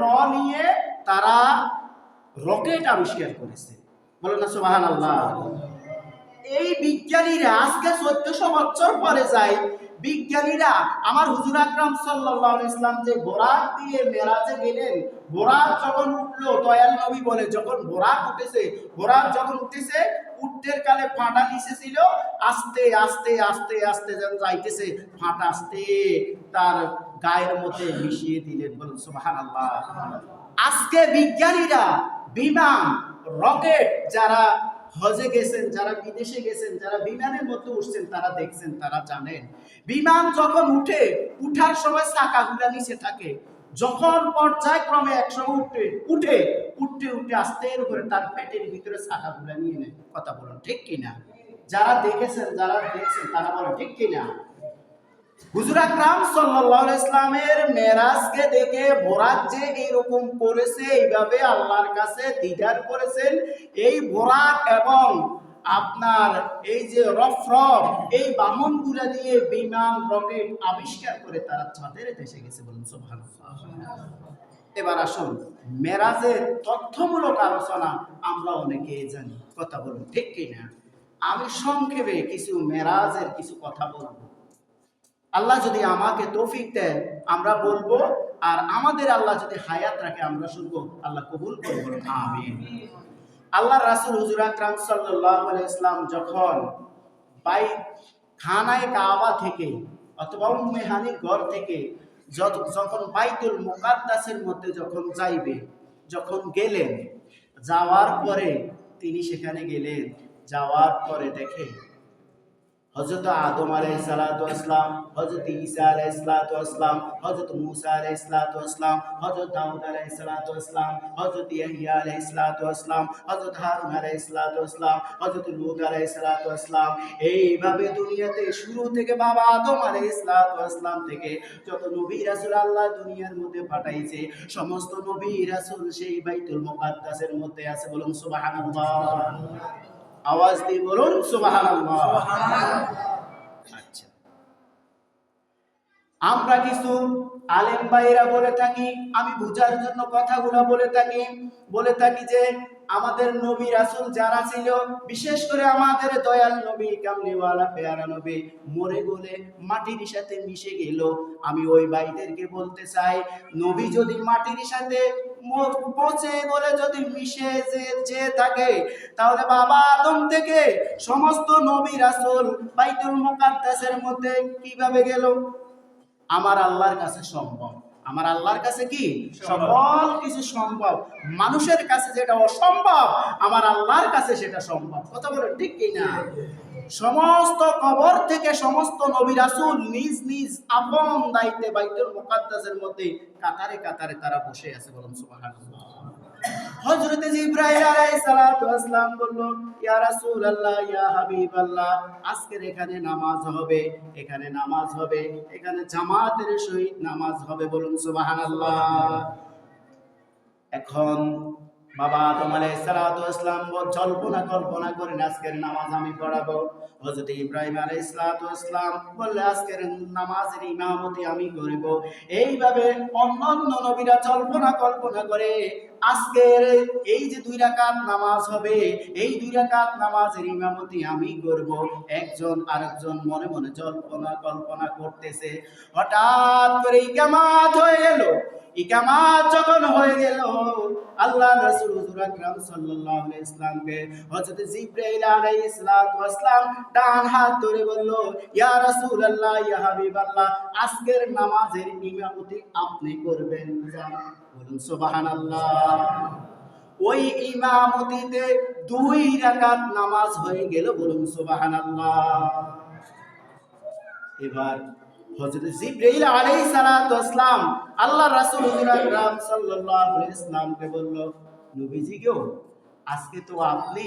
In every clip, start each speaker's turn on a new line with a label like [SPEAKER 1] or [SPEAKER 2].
[SPEAKER 1] র নিয়ে তারা রকেট আবিষ্কার করেছে। বলো না সুবাহান আল্লাহ এই বিজ্ঞানীরা আজকে চোদ্দশো বছর পরে যায়, বিজ্ঞানীরা আমার হুজুর আকরাম সাল্লাহ ইসলাম যে বোরাক দিয়ে মেরাজে গেলেন বোরাক যখন উঠল, দয়াল নবী বলে, যখন বোরাক উঠেছে বোরাক যখন উঠেছে উঠতের কালে ফাটা নিচেছিল আস্তে আস্তে আস্তে আস্তে যখন যাইতেছে, ফাটা আস্তে, তার গায়ের মধ্যে মিশিয়ে দিলেন, বলুন সুবহান আল্লাহ আজকে বিজ্ঞানীরা, বিমান, রকেট যারা হজে গেছেন, যারা বিদেশে গেছেন, যারা বিমানের মধ্যে উঠছেন, তারা দেখছেন, তারা জানেন, বিমান যখন উঠে, উঠার সময় চাকাগুলা নিচে থাকে। যখন পর্যায়ক্রমে একসময় উঠে উঠে, উঠতে উঠতে আস্তে করে তার পেটের ভিতরে চাকাগুলা নিয়ে নেয়। কথা বলুন ঠিক কিনা? যারা দেখেছেন, যারা দেখছেন, তারা বলেন ঠিক কিনা? হুজুর আকরাম সাল্লাল্লাহু মেরাজকে দেখে যে করেছে, এইভাবে আল্লাহর কাছে দিদার করেছেন। এই এবং আপনার এই যে দিয়ে বিমান, রকেট আবিষ্কার করে তারা দেশে গেছে বলুন এবার আসুন, মেরাজের তথ্যমূলক আলোচনা আমরা অনেকে জানি, কথা বলুন, ঠিক কিনা? আমি সংক্ষেপে কিছু মেরাজের কিছু কথা বলব। আল্লাহ যদি আমাকে তৌফিক দেন আমরা বলব, আর আমাদের আল্লাহ যদি হায়াত রাখে, আমরা শুনব, আল্লাহ কবুল করব আল্লাহ রাসুল হুজুর আকরাম সাল্লাল্লাহু ইসলাম যখন বাই খানায় কাবা থেকে অথবা উম্মে হানির ঘর থেকে যত- যখন বাইতুল মুকাদ্দাসের মধ্যে যখন যাইবে, যখন গেলেন, যাওয়ার পরে তিনি সেখানে গেলেন। যাওয়ার পরে দেখে হজরত আদম আলাই সালাতাম হজরত ঈসা আলাই সালাতাম হজরত মুসা আলাই সালাতাম হজরত দাউদ আলাই সালাতাম হজরত ইয়াহিয়া আলাই সালাতাম হজরত হারুন আলাই সালাতাম হজরত লুত আলাই সালাতাম এইভাবে দুনিয়াতে শুরু থেকে বাবা আদম আলাই সালাতাম থেকে যত নবী রাসূল আল্লাহ দুনিয়ার মধ্যে পাঠাইছে, সমস্ত নবী রাসূল সেই বাইতুল মুকাদ্দাসের মধ্যে আছে বলুন সুবহানাল্লাহ। আওয়াজ দিয়ে বলুন সুবহানাল্লাহ। আচ্ছা। আমরা কিছু আলেম ভাইরা বলে থাকি আমি বুঝার জন্য কথাগুলো বলে থাকি বলে থাকি যে আমাদের নবী রাসুল যারা ছিল বিশেষ করে আমাদের দয়াল নবী কামলিওয়ালা পেয়ারা নবী মরে গলে মাটির সাথে মিশে গেল। আমি ওই ভাইদেরকে বলতে চাই নবী যদি মাটির সাথে পচে গলে যদি মিশে যে যে থাকে তাহলে বাবা আদম থেকে সমস্ত নবী রাসূল বাইতুল মুকাদ্দাসের মধ্যে কীভাবে গেল? আমার আল্লাহর কাছে সম্ভব। আমার আল্লাহর কাছে কি? সকল কিছু সম্ভব। মানুষের কাছে যেটা অসম্ভব আমার আল্লাহর কাছে সেটা সম্ভব। কথা বলে ঠিক কি না সমস্ত কবর থেকে সমস্ত নবী রাসূল নিজ নিজ আপন দায়িত্বে বাইতুল মুকাদ্দাসের মধ্যে কাতারে কাতারে তারা বসে আছে বলুন সুবহানাল্লাহ। আলাইহিস সালাতু বলল, ইয়া রাসূলুল্লাহ, ইয়া হাবিবাল্লাহ এখানে নামাজ হবে, এখানে নামাজ হবে, এখানে জামাতের সহিত নামাজ হবে বলুন সুবহানাল্লাহ। এখন বাবা আলাইহিস সালাতু জল্পনা কল্পনা করেন আজকের নামাজ আমি পড়াবো? হযরত ইব্রাহিম বললে, আজকের নামাজের ইমামতি আমি করব। এইভাবে অন্যান্য নবীরা কল্পনা করে, আজকের এই যে দুই রাকাত নামাজ হবে, এই দুই রাকাত নামাজের ইমামতি আমি করব। একজন আরেকজন মনে মনে জল্পনা কল্পনা করতেছে। হঠাৎ করে ইকামাত হয়ে গেল যখন হয়ে গেল, আল্লাহ রাসূল সাল্লাল্লাহু আলাইহি হযরত আলাইহিস সালাতু ওয়াসসালাম ডান হাত ধরে বলল, ইয়া রাসূলুল্লাহ, ইয়া হাবিবাল্লাহ, আজকের নামাজের ইমামতি আপনি করবেন বলুন, সুবহানাল্লাহ। ওই ইমামতিতে দুই রাকাত নামাজ হয়ে গেল, বলুন, সুবহানাল্লাহ। এবার হযরত জিবরাইল আলাইহিস সালাতু ওয়াসসালাম আল্লাহ রাসূল হুজুর আকরাম সাল্লাল্লাহু আলাইহি ইসলামকে বলল, নবীজি গো, আজকে তো আপনি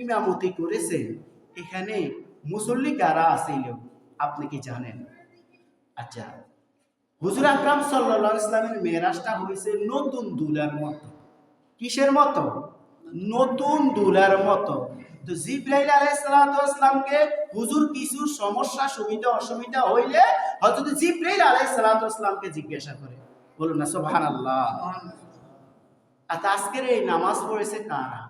[SPEAKER 1] ইমামতি করেছেন, এখানে মুসল্লি কারা আছিল, আপনি কি জানেন? আচ্ছা হুজুর আকরাম সাল্লাল্লাহু আলাইহি ইসলামের মেরাজটা হয়েছে নতুন দুলার মতো। কিসের মতো? নতুন দুলার মতো। তো জিব্রাইল আলাইহিস সালাতু ওয়াসসালামকে হুজুর কিছু সমস্যা সুবিধা অসুবিধা হইলে হজরত জিব্রাইল আলাইহিস সালাতু ওয়াসসালামকে জিজ্ঞাসা করে। বলুন না সুবহানাল্লাহ। আল্লাহ আর আজকের এই নামাজ পড়েছে কারা?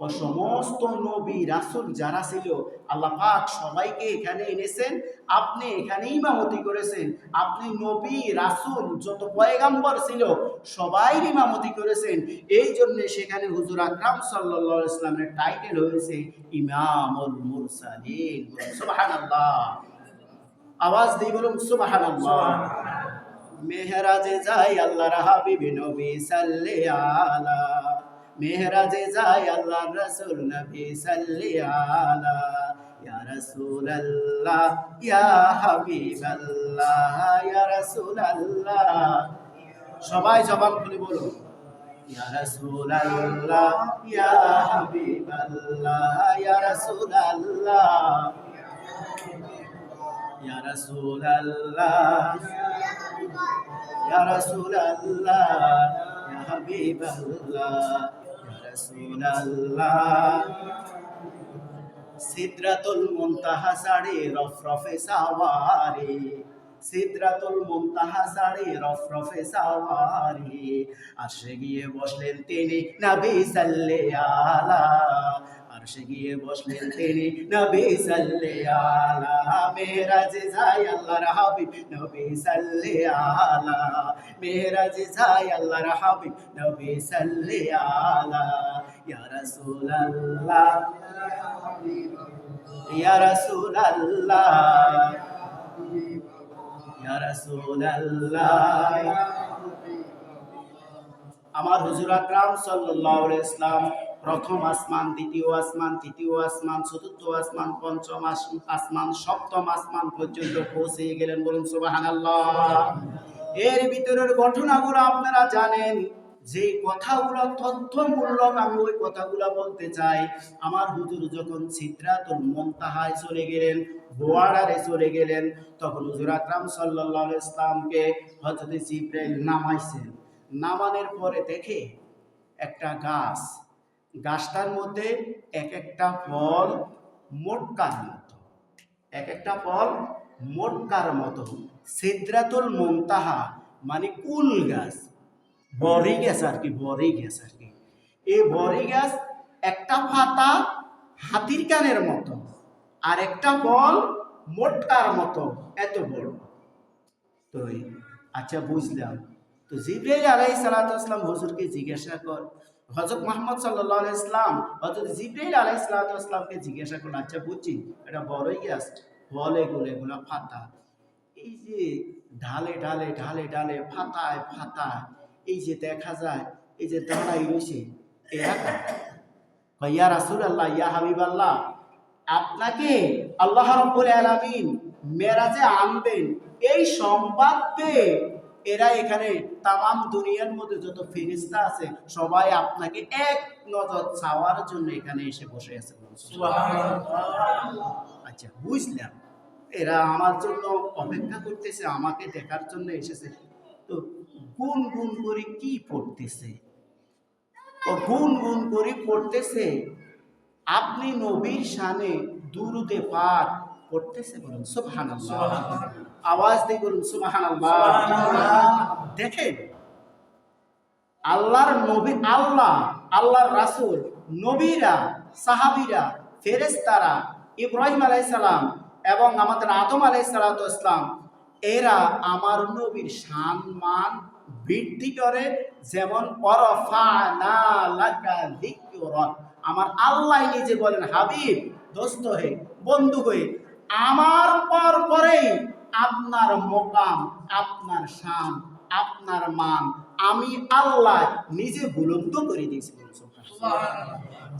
[SPEAKER 1] ও সমস্ত নবী রাসুল যারা ছিল আল্লাহ পাক সবাইকে এখানে এনেছেন। আপনি এখানে ইমামতি করেছেন। আপনি নবী রাসুল যত পয়গাম্বর ছিল সবাই ইমামতি করেছেন। এই জন্য সেখানে হুজুর আকরাম সাল্লাল্লাহু আলাইহি ইসলামের টাইটেল হয়েছে ইমামুল মুরসালিন। সুবহানাল্লাহ। আওয়াজ দিয়ে বলুন সুবহানাল্লাহ। মেহরাজে যাই আল্লাহর হাবিব নবী সাল্লি আলা। মেহরাজে যায় আল্লাহ রসুল নবী সাল্লি আলা, ইয়া রসুল আল্লাহ ইয়া হাবিব আল্লাহ ইয়া রসুল আল্লাহ সবাই জবান খুলে বলুন। ইয়া রসুল আল্লাহ ইয়া হাবিব আল্লাহ ইয়া রসুল আল্লাহ ইয়া রসুল আল্লাহ ইয়া রসুল ইয়া হাবিব সিদরাতুল মুনতাহা সাড়ে রফরফে সাওয়ারি। সিদ্রাতুল মুনতাহা সাড়ে রফরফে সাওয়ারি। আসে গিয়ে বসলেন তিনি, নবী সাল্লাল্লাহু আরশে গিয়ে বসলেন তিনি, নবী সাল্লাল্লাহু আলা, মেরাজে যায় আল্লাহর হাবিব, নবী সাল্লাল্লাহু আলা, মেরাজে যায় আল্লাহর হাবিব, নবী সাল্লাল্লাহু আলা, ইয়া রাসূলুল্লাহ ইয়া রাসূলুল্লাহ ইয়া রাসূলুল্লাহ। আমার হুজুর আকরাম সাল্লাল্লাহু আলাইহি ইসলাম প্রথম আসমান, দ্বিতীয় আসমান, তৃতীয় আসমান, চতুর্থ আসমান, পঞ্চম আস- আসমান, সপ্তম আসমান পর্যন্ত পৌঁছে গেলেন বলুন সুবহানাল্লাহ। এর ভিতরের ঘটনাগুলো আপনারা জানেন, যে কথাগুলো তথ্যমূলক আমি ওই কথাগুলো বলতে চাই। আমার হুজুর যখন সিদ্রাতুল মুনতাহায় চলে গেলেন, বোয়ারারে চলে গেলেন, তখন হুজুর আকরাম আলাইহি ইসলামকে হযরত জিব্রাইল নামাইছেন। নামানোর পরে দেখে একটা গাছ গাছটার মধ্যে এক একটা ফল মোটকার মতো? এক একটা ফল মোটকার মতো? সিদ্রাতুল মুনতাহা মানে কুল গাছ। বড়ি গাছ আর কি, বড়ি গাছ আর কি। এই বড়ি গাছ একটা পাতা হাতির কানের মতো আর একটা ফল মোটকার মতো? এত বড়। তো আচ্ছা বুঝলাম। তো জিব্রাইল আলাই সালাতাম হুজুরকে জিজ্ঞাসা কর হজরত মোহাম্মদ সাল্লাহ ইসলাম হজরত জিব্রাইল আলাই সালাতামকে জিজ্ঞাসা করল আচ্ছা বুঝছি, এটা বড়ই গাছ বলে এগুলো এগুলো ফাতা এই যে ঢালে ঢালে ঢালে ঢালে ফাতায় ফাতায় এই যে দেখা যায়, এই যে দাঁড়াই রয়েছে? ইয়া রাসুল আল্লাহ ইয়া হাবিব আল্লাহ আপনাকে আল্লাহ রব্বুল আলামিন মেরাজে আনবেন, এই সংবাদ পেয়ে এরা এখানে তামাম দুনিয়ার মধ্যে যত ফেরিস্তা আছে সবাই আপনাকে এক নজর চাওয়ার জন্য এখানে এসে বসে আছে। আচ্ছা বুঝলাম। এরা আমার জন্য অপেক্ষা করতেছে আমাকে দেখার জন্য এসেছে। তো গুন গুন করে কি পড়তেছে? ও গুন গুন করে পড়তেছে আপনি নবীর শানে দুরুদে পাঠ পড়তেছে বলুন সুবহানাল্লাহ। আওয়াজ দিয়ে বলুন সুবহানাল্লাহ। দেখেন আল্লাহর নবী আল্লাহ আল্লাহর রাসূল নবীরা সাহাবীরা ফেরেশতারা ইব্রাহিম আলাইহিস সালাম এবং আমাদের আদম আলাইহিস সালাতু ইসলাম এরা আমার নবীর সম্মান বৃদ্ধি করে যেমন আমার আল্লাহ নিজে বলেন হাবিব দোস্ত হয়ে বন্ধু হয়ে আমার পর পরেই আপনার মোকাম আপনার শান আপনার মান আমি আল্লাহ নিজে বুলন্দ করে দিয়েছি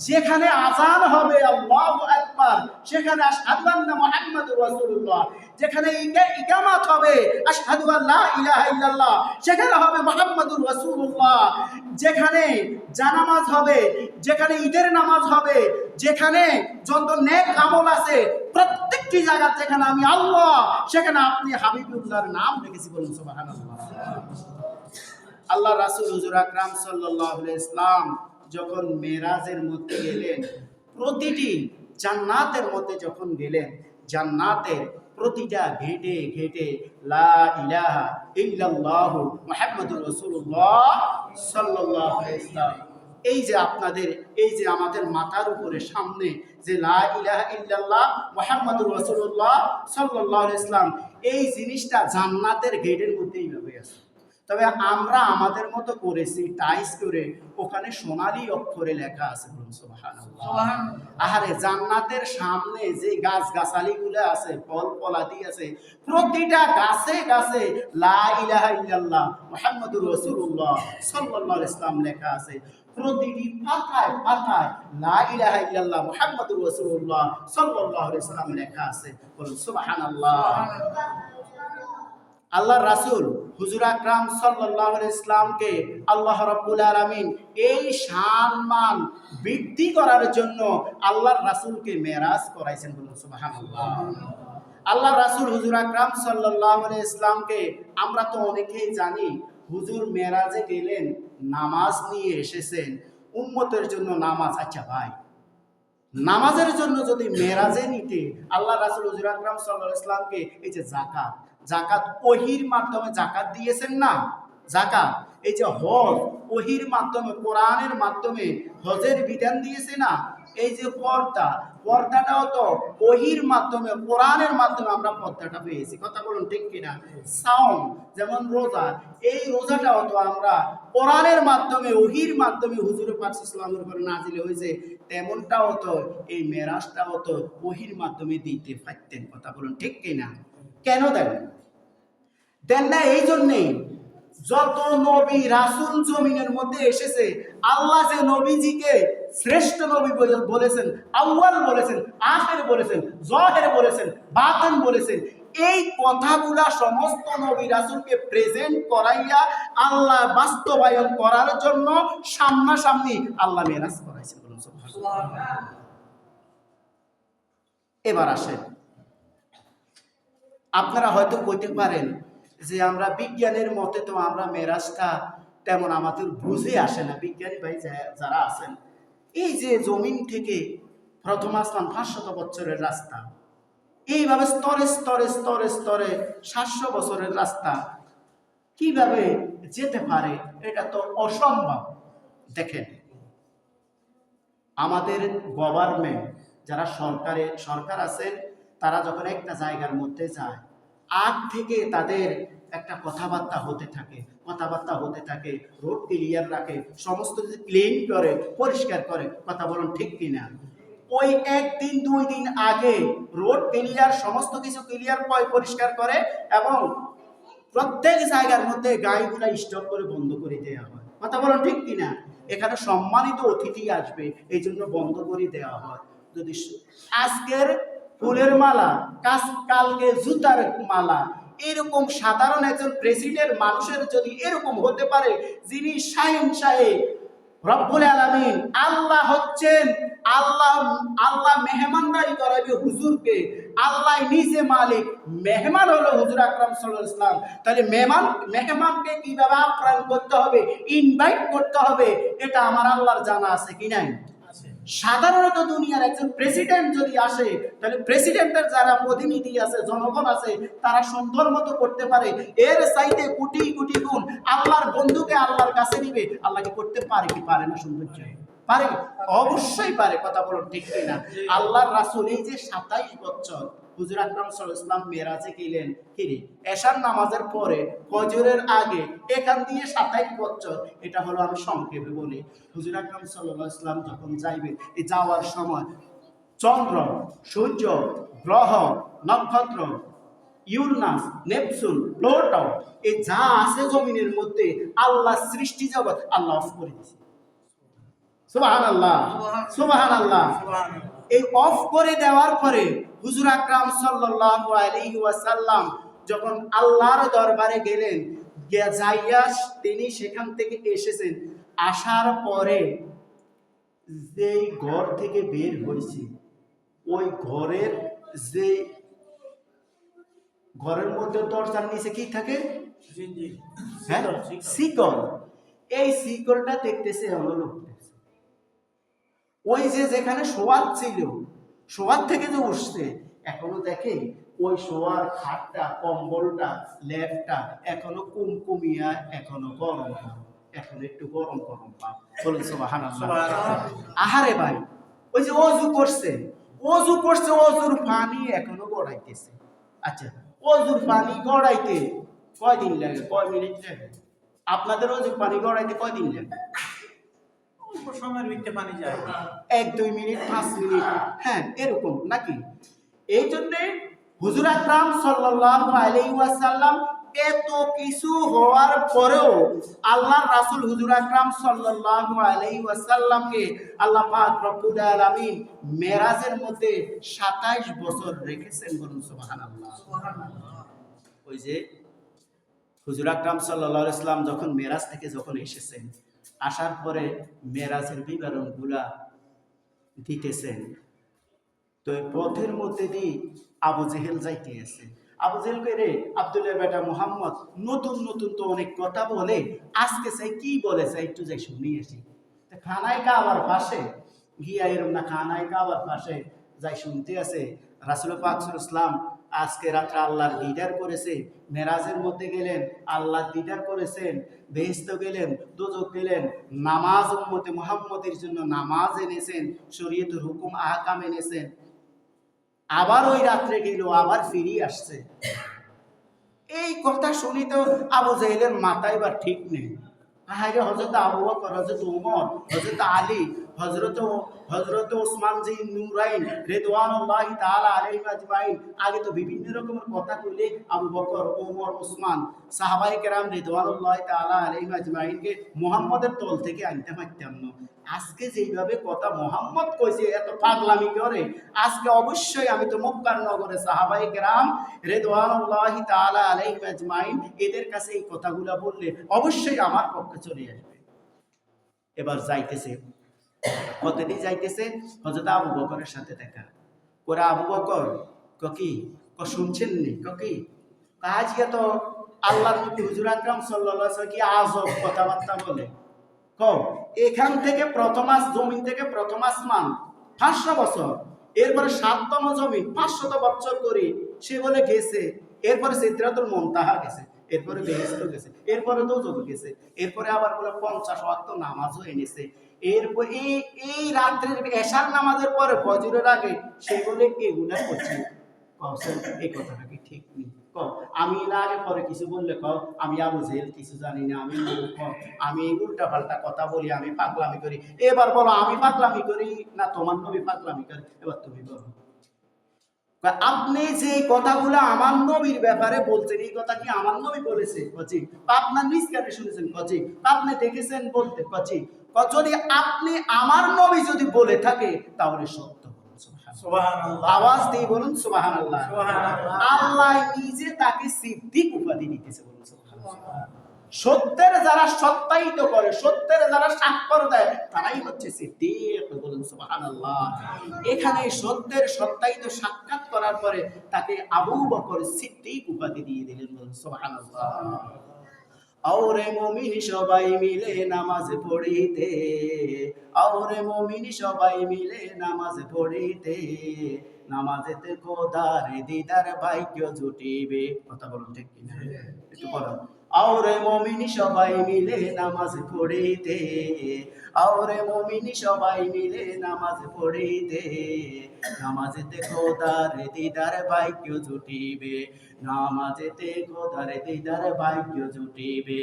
[SPEAKER 1] যেখানে আজান হবে আল্লাহু আকবার সেখানে আশহাদু আন্না মুহাম্মাদুর রাসূলুল্লাহ যেখানে ইকা- ইকামাত হবে আশহাদু আল্লা ইলাহা ইল্লাল্লাহ সেখানে হবে মুহাম্মাদুর রাসূলুল্লাহ। যেখানে জানামাজ হবে যেখানে ঈদের নামাজ হবে যেখানে যত নেক আমল আছে, প্রত্যেকটি জায়গা যেখানে আমি আল্লাহ, সেখানে আপনি হাবিবুল্লাহর নাম রেখেছি বলুন, সুবহানাল্লাহ। আল্লাহ রাসুল হুজুর আকরাম সাল্লাহ ইসলাম যখন মেরাজের মধ্যে গেলেন, প্রতিটি জান্নাতের মধ্যে যখন গেলেন, জান্নাতের প্রতিটা ঘেটে ঘেটে, লা ইলাহা ইল্লাল্লাহ মুহাম্মাদুর রাসূলুল্লাহ সাল্লাল্লাহু আলাইহি ওয়াসাল্লাম এই যে আপনাদের এই যে আমাদের মাথার উপরে সামনে যে লা ইলাহা ইল্লাল্লাহ মুহাম্মাদুর রাসূলুল্লাহ সাল্লাল্লাহু আলাইহি এই জিনিসটা জান্নাতের গেটের মধ্যে এইভাবে আছে। তবে আমরা আমাদের মতো করেছি টাইস করে ওখানে সোনালী অক্ষরে লেখা আছে বলুন আহারে জান্নাতের সামনে যে গাছ গাছালি গুলো আছে ফল ফলাদি আছে প্রতিটা গাছে গাছে লা ইলাহা ইল্লাল্লাহ মুহাম্মাদুর রাসূলুল্লাহ সাল্লাল্লাহু আলাইহি ইসলাম লেখা আছে। প্রতিটি পাতায় পাতায় লা ইলাহা ইল্লাল্লাহ মুহাম্মাদুর রাসূলুল্লাহ সাল্লাল্লাহু আলাইহি ইসলাম লেখা আছে। বলুন, সুবহানাল্লাহ। আল্লাহ রাসূল হুজুর আকরাম সাল্লাল্লাহু আলাইহি আল্লাহ রাব্বুল আলামিন এই সম্মান বৃদ্ধি করার জন্য আল্লাহর রাসূলকে মেরাজ করাইছেন। বলুন, সুবহানাল্লাহ। আল্লাহ রাসূল হুজুর আকরাম আলাইহি ইসলামকে আমরা তো অনেকেই জানি, হুজুর মেরাজে গেলেন নামাজ নিয়ে এসেছেন, উম্মতের জন্য নামাজ আচ্ছা ভাই, নামাজের জন্য যদি মেরাজে নিতে, আল্লাহ রাসুল হজুর আকরাম সাল্লাহ ইসলামকে এই যে জাকাত জাকাত ওহির মাধ্যমে জাকাত দিয়েছেন না? জাকাত এই যে হজ, ওহির মাধ্যমে, কোরআনের মাধ্যমে হজের বিধান দিয়েছে না? এই যে পর্দা পর্দাটাও তো ওহির মাধ্যমে, কোরআনের মাধ্যমে আমরা পর্দাটা পেয়েছি। কথা বলুন ঠিক কিনা? সাউন্ড যেমন রোজা, এই রোজাটাও তো আমরা কোরআনের মাধ্যমে, ওহির মাধ্যমে হুজুর পাক ইসলামের উপরে হয়েছে তেমনটাও তো এই মেরাজটাও তো ওহির মাধ্যমে দিতে পারতেন। কথা বলুন ঠিক কিনা? কেন দেন? দেন না, এই জন্যেই যত নবী রাসুল জমিনের মধ্যে এসেছে, আল্লাহ যে নবীজিকে শ্রেষ্ঠ নবী বলেছেন, আউয়াল বলেছেন, আখের বলেছেন, জহের বলেছেন, বাতেন বলেছেন। এই কথাগুলা সমস্ত নবী রাসুলকে প্রেজেন্ট করাইয়া আল্লাহ বাস্তবায়ন করার জন্য সামনাসামনি আল্লাহ মেরাজ করাইছেন এবার আসেন। আপনারা হয়তো কইতে পারেন যে আমরা বিজ্ঞানের মতে তো আমরা মেরাজটা তেমন আমাদের বুঝে আসে না। বিজ্ঞানী ভাই যারা আছেন এই যে জমিন থেকে প্রথম আসলাম পাঁচশত বছরের রাস্তা, এইভাবে স্তরে স্তরে স্তরে স্তরে সাতশো বছরের রাস্তা কীভাবে যেতে পারে এটা তো অসম্ভব। দেখেন, আমাদের গভর্নমেন্ট যারা সরকারে, সরকার আছেন তারা যখন একটা জায়গার মধ্যে যায়, আগ থেকে তাদের একটা কথাবার্তা হতে থাকে, কথাবার্তা হতে থাকে রোড ক্লিয়ার রাখে, সমস্ত কিছু ক্লিন করে, পরিষ্কার করে, কথা বলুন ঠিক কিনা? ওই একদিন, দুই দিন আগে রোড ক্লিয়ার সমস্ত কিছু ক্লিয়ার পরিষ্কার করে এবং প্রত্যেক জায়গার মধ্যে গাড়িগুলা স্টপ করে বন্ধ করে দেওয়া হয়। কথা বলুন ঠিক কিনা? এখানে সম্মানিত অতিথি আসবে এই জন্য বন্ধ করে দেওয়া হয়। যদি আজকের ফুলের মালা কালকে জুতার মালা এরকম সাধারণ একজন প্রেসিডেন্ট মানুষের যদি এরকম হতে পারে, যিনি শাহিন সাহেব রব্বুল আলামিন, আল্লাহ হচ্ছেন, আল্লাহ আল্লাহ মেহমানদারি করাবে হুজুরকে, আল্লাহ নিজে মালিক, মেহমান হলো হুজুর আকরাম ইসলাম তাহলে মেহমান, মেহমানকে কীভাবে আপ্যায়ন করতে হবে ইনভাইট করতে হবে, এটা আমার আল্লাহর জানা আছে কি নাই? সাধারণত দুনিয়ার একজন প্রেসিডেন্ট যদি আসে, তাহলে প্রেসিডেন্টের যারা প্রতিনিধি আছে, জনগণ আছে, তারা সুন্দর মতো করতে পারে। এর চাইতে কোটি কোটি গুণ আল্লাহর বন্ধুকে আল্লাহর কাছে নিবে আল্লাহকে করতে পারে কি পারে না, সৌন্দর্য। পারে? অবশ্যই পারে, কথা বলুন ঠিক না আল্লাহর রাসূল এই যে সাতাইশ বছর হুজুর আকরাম ইসলাম মেরাজে গেলেন এশার নামাজের পরে আগে এখান দিয়ে সাতাইশ বছর, এটা হলো আমি সংক্ষেপে বলি। হুজুর আকরাম ইসলাম যখন এই যাওয়ার সময় চন্দ্র, সূর্য, গ্রহ, নক্ষত্র ইউরনাস প্লুটো এই যা আছে জমিনের মধ্যে আল্লাহ সৃষ্টি জগৎ, আল্লাহ অফ করে দিয়েছে। সুবাহান আল্লাহ সুবাহান আল্লাহ এই অফ করে দেওয়ার পরে হুজুর আকরাম সাল্লাল্লাহু আলাইহি ওয়াসাল্লাম যখন আল্লাহর দরবারে গেলেন তিনি সেখান থেকে এসেছেন। আসার পরে যেই ঘর থেকে বের হয়েছে ওই ঘরের যে ঘরের মধ্যে দরজার নিচে কি থাকে? হ্যাঁ শিকল এই শিকলটা দেখতেছে দেখছে। ওই যে যেখানে শোয়ার ছিল শোয়ার থেকে যে উঠছে এখনও দেখে ওই শোয়ার খাটটা কম্বলটা লেপটা এখনও কুমকুমিয়া এখনও গরম এখন একটু গরম গরম বলুন আহারে ভাই ওই যে অজু করছে অজু করছে অজুর পানি এখনও গড়াইতেছে। আচ্ছা অজুর পানি গড়াইতে কয়দিন লাগে? কয় মিনিট লাগে? আপনাদের অজুর পানি গড়াইতে কয়দিন লাগে?
[SPEAKER 2] সময়ের ভিতরে পানি যায়।
[SPEAKER 1] এক দুই মিনিট পাঁচ মিনিট। হ্যাঁ এরকম নাকি? এই জন্যে হুজুর আকরাম সাল্লাল্লাহু আলাইহি ওয়াসাল্লাম এত কিছু হওয়ার পরেও আল্লাহ রাসূল হুজুর আকরাম সাল্লাল্লাহু আলাইহি ওয়াসাল্লামকে আল্লাহ পাক রব্বুল আলামিন মেরাজের মধ্যে 27 বছর রেখেছেন বলুন সুবহানাল্লাহ। ওই যে হুজুর আকরাম সাল্লাল্লাহু আলাইহি যখন মেরাজ থেকে যখন এসেছেন আসার পরে মেরাজের বিবরণগুলা দিতেছেন তো পথের মধ্যে দিয়ে আবু জেহেল যাইতে আছে আবু জেহেল রে আব্দুলের বেটা মোহাম্মদ, নতুন নতুন তো অনেক কথা বলে, আজকে চাই কি বলে, চাই একটু যাই শুনি আসি। খানায় কাবার পাশে, গিয়া এরম না খানায় কাবার পাশে যাই শুনতে আছে, রাসুল পাক ইসলাম আজকে রাত্রে আল্লাহর দিদার করেছে মেরাজের মধ্যে গেলেন, আল্লাহর দিদার করেছেন বেহেস্ত গেলেন, দোজক গেলেন, নামাজ উম্মতে মোহাম্মদের জন্য নামাজ এনেছেন, শরীয়তের হুকুম, আহকাম এনেছেন। আবার ওই রাত্রে গেল, আবার ফিরিয়ে আসছে। এই কথা শুনি তো আবু জাহেলের মাথায় এবার ঠিক নেই। হজরত আবু বকর হজরত উমর হজরত আলী হজরত হজরত ওসমান জি নুরাইন তাআলা আলাইহিম আজমাইন, আগে তো বিভিন্ন রকমের কথা কইলে আবু বকর ওমর ওসমান, সাহাবায়ে কেরাম রেদওয়ানুল্লাহি তাআলা আলাইহিম আজমাইনকে মুহাম্মদের তল থেকে আনতে পারতাম না। আজকে যেইভাবে কথা মোহাম্মদ কইছে, এত পাগলামি করে, আজকে অবশ্যই আমি তো মক্কার নগরে সাহাবাই গ্রাম রেদওয়ানুল্লাহি তাআলা আলাইহিম আজমাইন এদের কাছে এই কথাগুলো বললে অবশ্যই আমার পক্ষে চলে আসবে। এবার যাইতেছে কতদিন যাইতেছে হযরত আবু বকরের সাথে দেখা। করে আবু বকর ক কি, শুনছেন নি? ক কি আজকে তো আল্লাহ হুজুর আকরাম সাল্লাল্লাহু আলাইহি কি আজব কথাবার্তা বলে? কম এখান থেকে প্রথম জমিন থেকে প্রথম আসমান পাঁচশো বছর। এরপরে সাততম জমিন পাঁচশত বছর করে, সে বলে গেছে। এরপরে সিদ্ধাতুল মন্তাহা গেছে। এরপরে বেহেস্ত গেছে। এরপরে দোজক গেছে। এরপরে আবার বলে পঞ্চাশ ওয়াক্ত নামাজও এনেছে। এরপর এই এই রাত্রের এশার নামাজের পরে ফজরের আগে সে বলে এগুলা করছে। এই কথাটা কি ঠিক নেই? আমি না আগে পরে কিছু বললে কও, আমি আবু জেল কিছু জানি না, আমি আমি উল্টা পাল্টা কথা বলি, আমি পাগলামি করি। এবার বলো, আমি পাগলামি করি না তোমার নবী পাগলামি করে? এবার তুমি বলো। আপনি যে কথাগুলো আমার নবীর ব্যাপারে বলছেন, এই কথা কি আমার নবী বলেছে? কচি আপনার নিজ কানে শুনেছেন? কচি আপনি দেখেছেন বলতে? কচি যদি আপনি আমার নবী যদি বলে থাকে, তাহলে সত্য। আওয়াজ দিয়ে বলুন সুবাহান আল্লাহ আল্লাহ নিজে তাকে সিদ্দিক উপাধি দিতেছে বলুন সত্যের যারা সত্যায়িত করে সত্যের যারা স্বাক্ষর দেয় তারাই হচ্ছে সিদ্দিক বলুন সুবহানাল্লাহ। এখানে সত্যের সত্যায়িত সাক্ষাৎ করার পরে তাকে আবু বকর সিদ্দিক উপাধি দিয়ে দিলেন বলুন সুবহানাল্লাহ। আওরে মমিন সবাই মিলে নামাজ পড়িতে, আওরে মমিন সবাই মিলে নামাজ পড়িতে। নামাজেতে কোদার দিদার ভাগ্য জুটিবে। কথা বলুন ঠিক কিনা? একটু বলুন আওরে মমিন সবাই মিলে নামাজ পড়িতে আওরে মমিন সবাই মিলে নামাজ পড়িতে। নামাজেতে খোদার দিদার ভাগ্য জুটিবে। নামাজেতে খোদার দিদার ভাগ্য জুটিবে।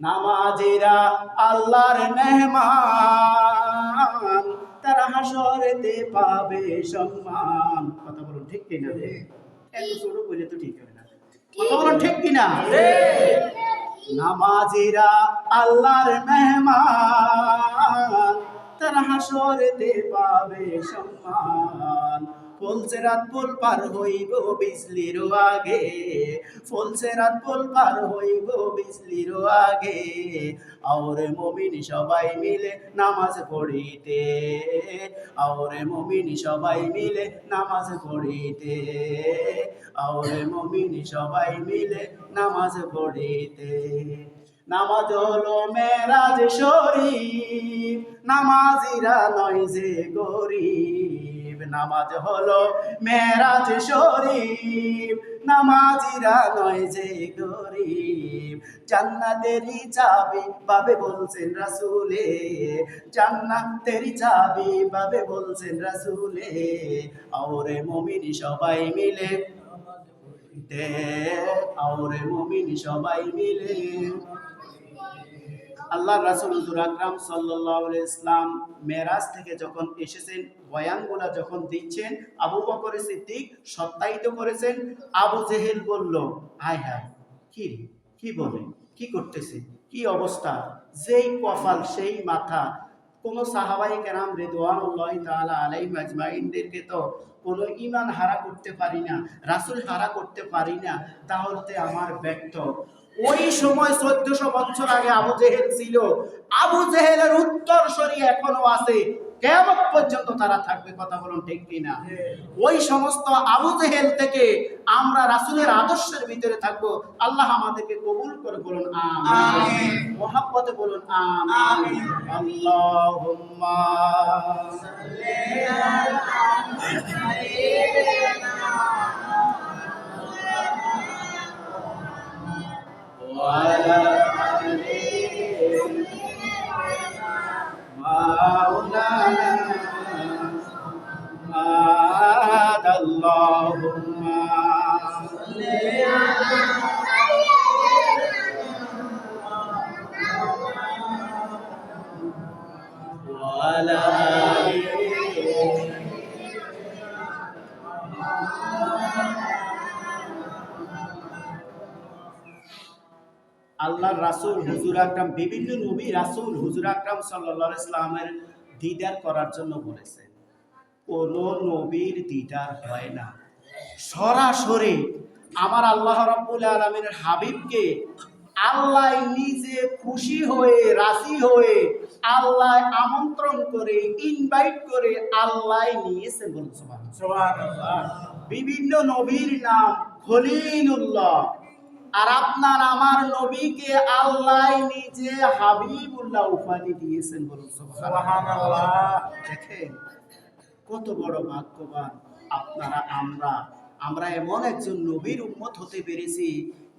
[SPEAKER 1] নামাজেরা আল্লাহর মেহমান তারা হাসরেতে পাবে সম্মান। কথা বলুন ঠিক কিনা? এত ছোট বলে তো ঠিক হবে না। কথা বলুন ঠিক কিনা? নামাজিরা আল্লাহর মেহমান তারা হাসরেতে পাবে সম্মান। ফলছে রাত পোল পার হইব বিজলির আগে। ফলছে রাত পোল পার হইব বিজলির আগে। আওরে মমিন সবাই মিলে নামাজ পড়িতে। আওরে মমিন সবাই মিলে নামাজ পড়িতে। আওরে মমিন সবাই মিলে নামাজ পড়িতে। নামাজ হলো মেরাজ শরীফ, নামাজিরা নয় যে গরিব। নামাজ হলো মেরাজ শরীফ। নামাজিরা নয় যে গরিব। জান্নাতেরই চাবি বাবে বলছেন রাসূলে। জান্নাতেরই চাবি বাবে বলছেন রাসূলে। আওরে মমিনি সবাই মিলে। দে আওরে মুমিন সবাই মিলে। আল্লাহ রাসুল হুজুর আকরাম সাল্লাল্লাহু ইসলাম মেরাজ থেকে যখন এসেছেন, বয়ানগুলা যখন দিচ্ছেন, আবু বকর সিদ্দিক সত্যায়িত করেছেন, আবু জেহেল বলল, হায় হায়, কি কি বলে? কি করতেছে? কি অবস্থা? যেই কফাল সেই মাথা। কোন সাহাবাই কেরাম রেদওয়ানুল্লাহ তাআলা আলাইহিম আজমাইনদেরকে তো কোনো ইমান হারা করতে পারি না, রাসুল হারা করতে পারি না, তাহলে আমার ব্যর্থ। ওই সময় চোদ্দশো বছর আগে আবু জেহেল ছিল। আবু জেহেলের উত্তর সরি এখনও আছে। কেমন পর্যন্ত তারা থাকবে কথা বলুন ঠিক কিনা? ওই সমস্ত আবু জেহেল থেকে আমরা রাসুলের আদর্শের ভিতরে থাকব। আল্লাহ আমাদেরকে কবুল করে বলুন আমিন। মহাব্বতে বলুন আল্লাহ আল্লাহুম্মা বিভিন্ন নবী রাসূল হুজুর আকরাম আলাইহি ইসলামের দিদার করার জন্য বলেছেন কোন নবীর দিদার হয় না। সরাসরি আমার আল্লাহ রাব্বুল আলামিনের হাবিবকে আল্লাহ নিজে খুশি হয়ে রাজি হয়ে আল্লাহ আমন্ত্রণ করে ইনভাইট করে আল্লাহ সুবহানাল্লাহ।
[SPEAKER 2] সুবহানাল্লাহ।
[SPEAKER 1] বিভিন্ন নবীর নাম খলিলুল্লাহ। আর আপনার আমার নবীকে আল্লাহ নিজে হাবিবুল্লাহ উপাধি দিয়েছেন বলুন দেখেন কত বড় ভাগ্যবান আপনারা, আমরা। আমরা এমন একজন নবীর উম্মত হতে পেরেছি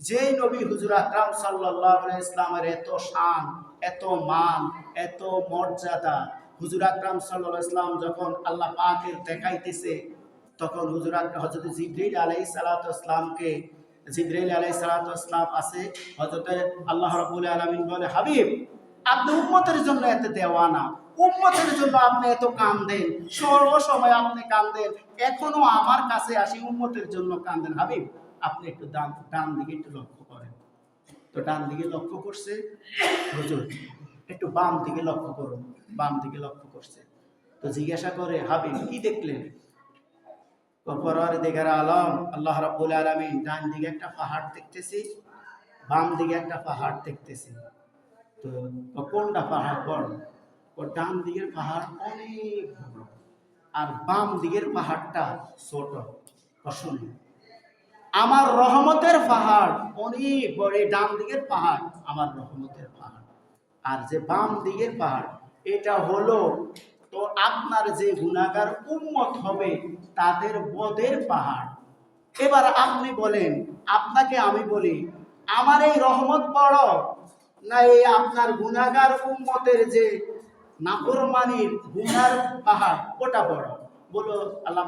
[SPEAKER 1] যে নবী হুজুর আকরাম আলাইহি ইসলামের এত শান, এত মান, এত মর্যাদা। হুজুর আকরাম আলাইহি ইসলাম যখন আল্লাহ পাকের দেখাইতেছে, তখন হুজুর হযরত জিবরিল আলাইহিস সালাতু ইসলামকে জিবরিল আলাইহিস সালাতু ইসলাম আছে, হযরত আল্লাহ রাব্বুল আলামিন বলে, হাবিব, আপনি উম্মতের জন্য এত দেওয়ানা, উম্মতের জন্য আপনি এত কান্দেন সর্ব সময় আপনি কান্দেন, এখনও আমার কাছে আসি উম্মতের জন্য কান্দেন। হাবিব, আপনি একটু ডান ডান দিকে একটু লক্ষ্য করেন। তো ডান দিকে লক্ষ্য করছে, হুজুর, একটু বাম দিকে লক্ষ্য করুন, বাম দিকে লক্ষ্য করছে। তো জিজ্ঞাসা করে, হাবিব, কি দেখলেন? পরওয়ার দিকের আলম, আল্লাহ রাব্বুল আলামিন ডান দিকে একটা পাহাড় দেখতেছি, বাম দিকে একটা পাহাড় দেখতেছি। তো কোনটা পাহাড় বড়? ও ডান দিকের পাহাড় অনেক বড়, আর বাম দিকের পাহাড়টা ছোট, অসুন। আমার রহমতের পাহাড় অনেক বড় ডান দিকের পাহাড় আমার রহমতের পাহাড়। আর যে বাম দিকের পাহাড়, এটা হলো, তো আপনার যে গুণাগার উন্মত হবে তাদের বদের পাহাড়। এবার আপনি বলেন, আপনাকে আমি বলি, আমার এই রহমত বড় না এই আপনার গুণাগার উম্মতের যে নাফরমানির গুনার পাহাড়, ওটা বড় বলো, আল্লাহ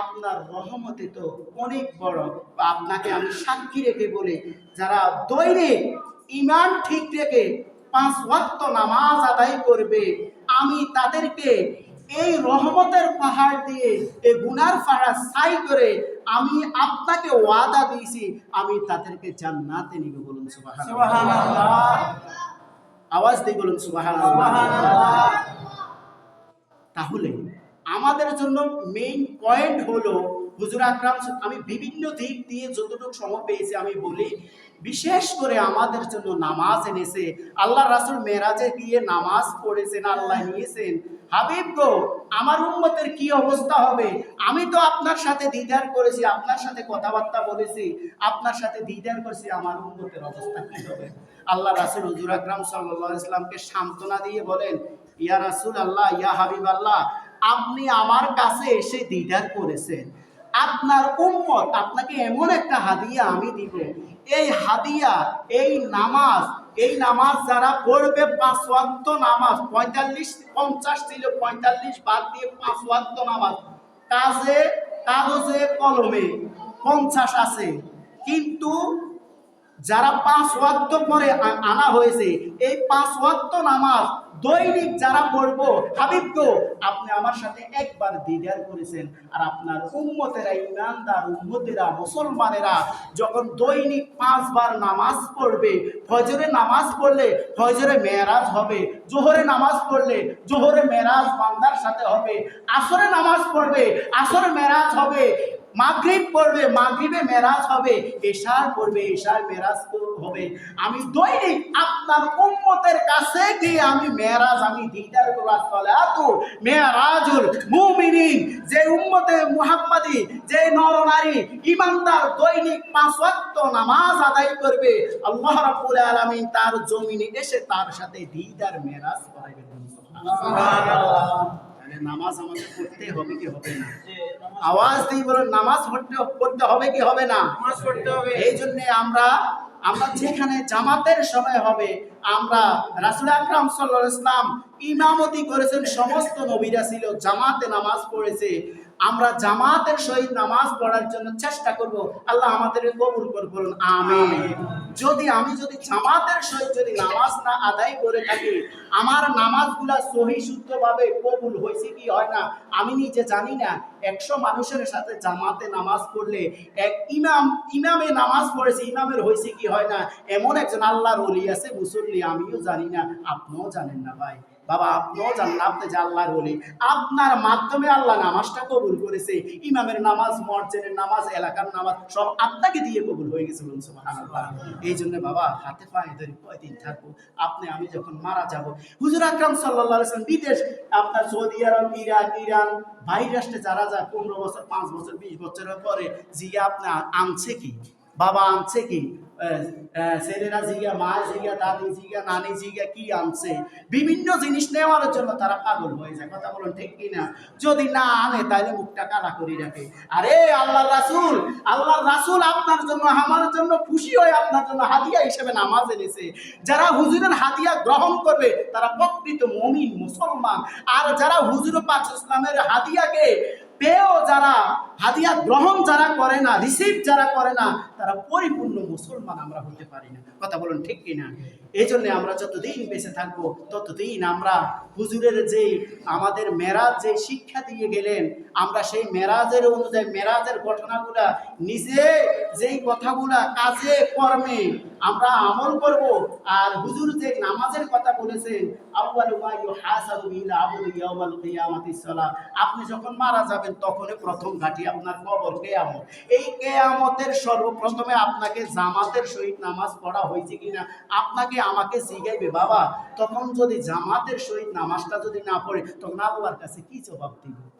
[SPEAKER 1] আপনার রহমতে তো অনেক বড়। বা আপনাকে আমি সাক্ষী রেখে বলি, যারা দৈনিক ইমান ঠিক রেখে পাঁচ ওয়াক্ত নামাজ আদায় করবে, আমি তাদেরকে এই রহমতের পাহাড় দিয়ে এই গুনার পাহাড় সাই করে আমি আপনাকে ওয়াদা দিয়েছি আমি তাদেরকে জান্নাতে নিবে বলুন সুবহানাল্লাহ। আওয়াজ দিয়ে বলুন সুবহানাল্লাহ। তাহলে আমাদের জন্য মেইন পয়েন্ট হলো হুজুর আকরাম আমি বিভিন্ন দিক দিয়ে যতটুকু সময় পেয়েছি, আমি বলি, বিশেষ করে আমাদের জন্য নামাজ এনেছে। আল্লাহ রাসূল মেরাজে গিয়ে নামাজ পড়েছেন, আল্লাহ নিয়েছেন। হাবিব গো, আমার উম্মতের কি অবস্থা হবে? আমি তো আপনার সাথে দিদার করেছি, আপনার সাথে কথাবার্তা বলেছি, আপনার সাথে দিদার করেছি, আমার উম্মতের অবস্থা কি হবে? আল্লাহ রাসুল হুজুর আকরাম আলাইহি ইসলামকে সান্ত্বনা দিয়ে বলেন, ইয়া রাসুল আল্লাহ, ইয়া হাবিব আল্লাহ, আপনি আমার কাছে এসে দিদার করেছেন। আপনার উম্মত আপনাকে এমন একটা হাদিয়া আমি দিব। এই হাদিয়া, এই নামাজ এই নামাজ যারা পড়বে পাঁচ নামাজ, পঁয়তাল্লিশ, পঞ্চাশ ছিল, পঁয়তাল্লিশ বাদ দিয়ে পাঁচ নামাজ। কাজে, কাগজে, কলমে পঞ্চাশ আছে। কিন্তু যারা পাঁচ ওয়াক্ত পরে আনা হয়েছে, এই পাঁচ ওয়াক্ত নামাজ দৈনিক যারা পড়ব, হাবিব গো আপনি আমার সাথে একবার দিদার করেছেন, আর আপনার উম্মতেরা, ইমানদার উম্মতেরা, মুসলমানেরা যখন দৈনিক পাঁচবার নামাজ পড়বে, ফজরে নামাজ পড়লে ফজরে মেরাজ হবে, জোহরে নামাজ পড়লে জোহরে মেরাজ বান্দার সাথে হবে, আসরে নামাজ পড়বে, আসরে মেরাজ হবে মাগরিব পড়বে, মাগরিবে মেরাজ হবে, এশার পড়বে, এশার মেরাজ হবে। আমি দৈনিক আপনার উম্মতের কাছে গিয়ে আমি মেরাজ, আমি দিদার করব সালাতু মেরাজুল মুমিনিন। যে উম্মতে মুহাম্মাদি, যে নরনারী, ইমানদার, দৈনিক পাঁচ ওয়াক্ত নামাজ আদায় করবে, আল্লাহ রাব্বুল আলামিন তার জমিনে এসে তার সাথে দিদার মেরাজ করাইবেন। সুবহানাল্লাহ। নামাজ আমাদের পড়তে হবে কি হবে না? আওয়াজ দিয়ে বলো নামাজ পড়তে পড়তে হবে কি হবে না?
[SPEAKER 2] নামাজ পড়তে হবে।
[SPEAKER 1] এই জন্য আমরা আমরা যেখানে জামাতের সময় হবে আমরা রাসুল আকরাম সাল্লাহ ইসলাম ইমামতি করেছেন সমস্ত নবীরা ছিল জামাতে নামাজ পড়েছে। আমরা জামাতের সহিত নামাজ পড়ার জন্য চেষ্টা করব। আল্লাহ আমাদের কবুল করে বলুন, আমিন। যদি আমি যদি জামাতের সহিত যদি নামাজ না আদায় করে থাকি, আমার নামাজগুলা সহি শুদ্ধভাবে কবুল হয়েছে কি হয় না? আমি নিজে জানি না। একশো মানুষের সাথে জামাতে নামাজ পড়লে এক ইমাম, ইমামে নামাজ পড়েছে, ইমামের হয়েছে কি হয় না? এমন একজন আল্লাহর ওলি আছে, মুসল্লি, আমিও জানি না। আপনিও জানেন না ভাই। বাবা, আপনিও জানেন আপনি যে আল্লাহর ওলি। আপনার মাধ্যমে আল্লাহ নামাজটা কবুল করেছে। ইমামের নামাজ, মসজিদের নামাজ, এলাকার নামাজ, সব আপনাকে দিয়ে কবুল হয়ে গেছে বলুন এই জন্য বাবা, হাতে পায়ে ধরে কয়দিন থাকব? আপনি, আমি যখন মারা যাব, হুজুর আকরাম আলাইহি বিদেশ, আপনার সৌদি আরব, ইরাক, ইরান, বাইরের রাষ্ট্রে যারা যায় পনেরো বছর, পাঁচ বছর, বিশ বছরের পরে, জিয়া আপনার আনছে কি? বাবা আনছে কি? ছেলেরা জিগা, মা জিগা, দাদি জিগা, নানি জিগা, কি আনছে? বিভিন্ন জিনিস নেওয়ার জন্য তারা পাগল হয়ে যায়। কথা বলুন ঠিক কিনা যদি না আনে তাহলে মুখটা কালা করে রাখে। আরে আল্লাহ রাসূল আল্লাহ রাসূল আপনার জন্য, আমার জন্য খুশি হয়ে আপনার জন্য হাদিয়া হিসেবে নামাজ এনেছে। যারা হুজুরের হাদিয়া গ্রহণ করবে, তারা প্রকৃত মমিন, মুসলমান। আর যারা হুজুর পাক ইসলামের হাদিয়াকে পেয়েও যারা, হাদিয়া গ্রহণ যারা করে না রিসিভ যারা করে না, তারা পরিপূর্ণ মুসলমান আমরা হতে পারি না। কথা বলুন ঠিক কিনা? এই জন্য আমরা যতদিন বেঁচে থাকব, ততদিন আমরা হুজুরের যে আমাদের মেরাজ যে শিক্ষা দিয়ে গেলেন, আমরা সেই মেরাজের অনুযায়ী, মেরাজের ঘটনাগুলা, নিজে যেই কথাগুলা কাজে, কর্মে আমরা আমল করব আর হুজুর যে নামাজের কথা বলেছেন আপনি যখন মারা যাবেন, তখনই প্রথম ঘাটি আপনার কবর কেয়ামত। এই কেয়ামতের সর্বপ্রথমে আপনাকে জামাতের সহিত নামাজ পড়া হয়েছে কিনা, আপনাকে আমাকে জিগাইবে বাবা, তখন যদি জামাতের সহিত নামাজটা যদি না পড়ে, তখন আল্লাহর কাছে কি জবাব দিব?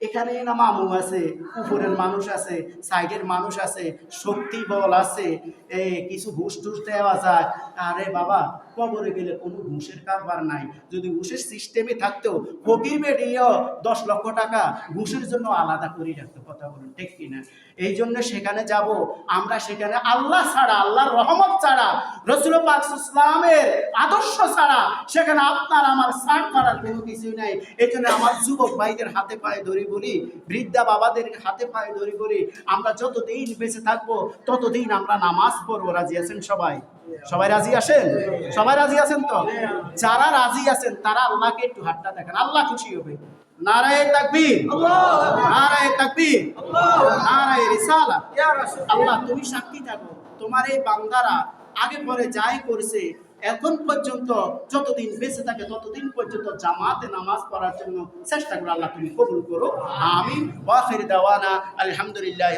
[SPEAKER 1] এখানে না মামু আছে উপরের মানুষ আছে, সাইডের মানুষ আছে, শক্তি বল আছে। এ, কিছু ঘুষ টুস দেওয়া যায়। আরে বাবা, কবরে গেলে কোনো ঘুষের কারবার নাই। যদি ঘুষের সিস্টেমে থাকতো, ফকির বেরিয়েও দশ লক্ষ টাকা ঘুষের জন্য আলাদা করে রাখতো, কথা বলুন, ঠিক কিনা? এই জন্য সেখানে যাব, আমরা সেখানে আল্লাহ ছাড়া, আল্লাহর রহমত ছাড়া, রসুল ইসলামের আদর্শ ছাড়া, সেখানে আপনার, আমার সার করার কোনো কিছুই নাই। এই জন্য আমার যুবক ভাইদের হাতে পায়ে ধরি বলি বৃদ্ধা বাবাদের হাতে পায়ে ধরি বলি আমরা যতদিন বেঁচে থাকব, ততদিন আমরা নামাজ পড়ব। রাজি আছেন সবাই? সবাই রাজি আছেন? সবাই রাজি আছেন তো? যারা রাজি আছেন, তারা আল্লাহকে একটু হাতটা দেখেন। আল্লাহ খুশি হবে। আল্লাহ, তুমি সাক্ষী থাকো। তোমার এই বান্দারা আগে পরে যাই করছে এখন পর্যন্ত যতদিন বেঁচে থাকে, ততদিন পর্যন্ত জামাতে নামাজ পড়ার জন্য চেষ্টা করে আল্লাহ তুমি কবুল করো আমি আলহামদুলিল্লাহ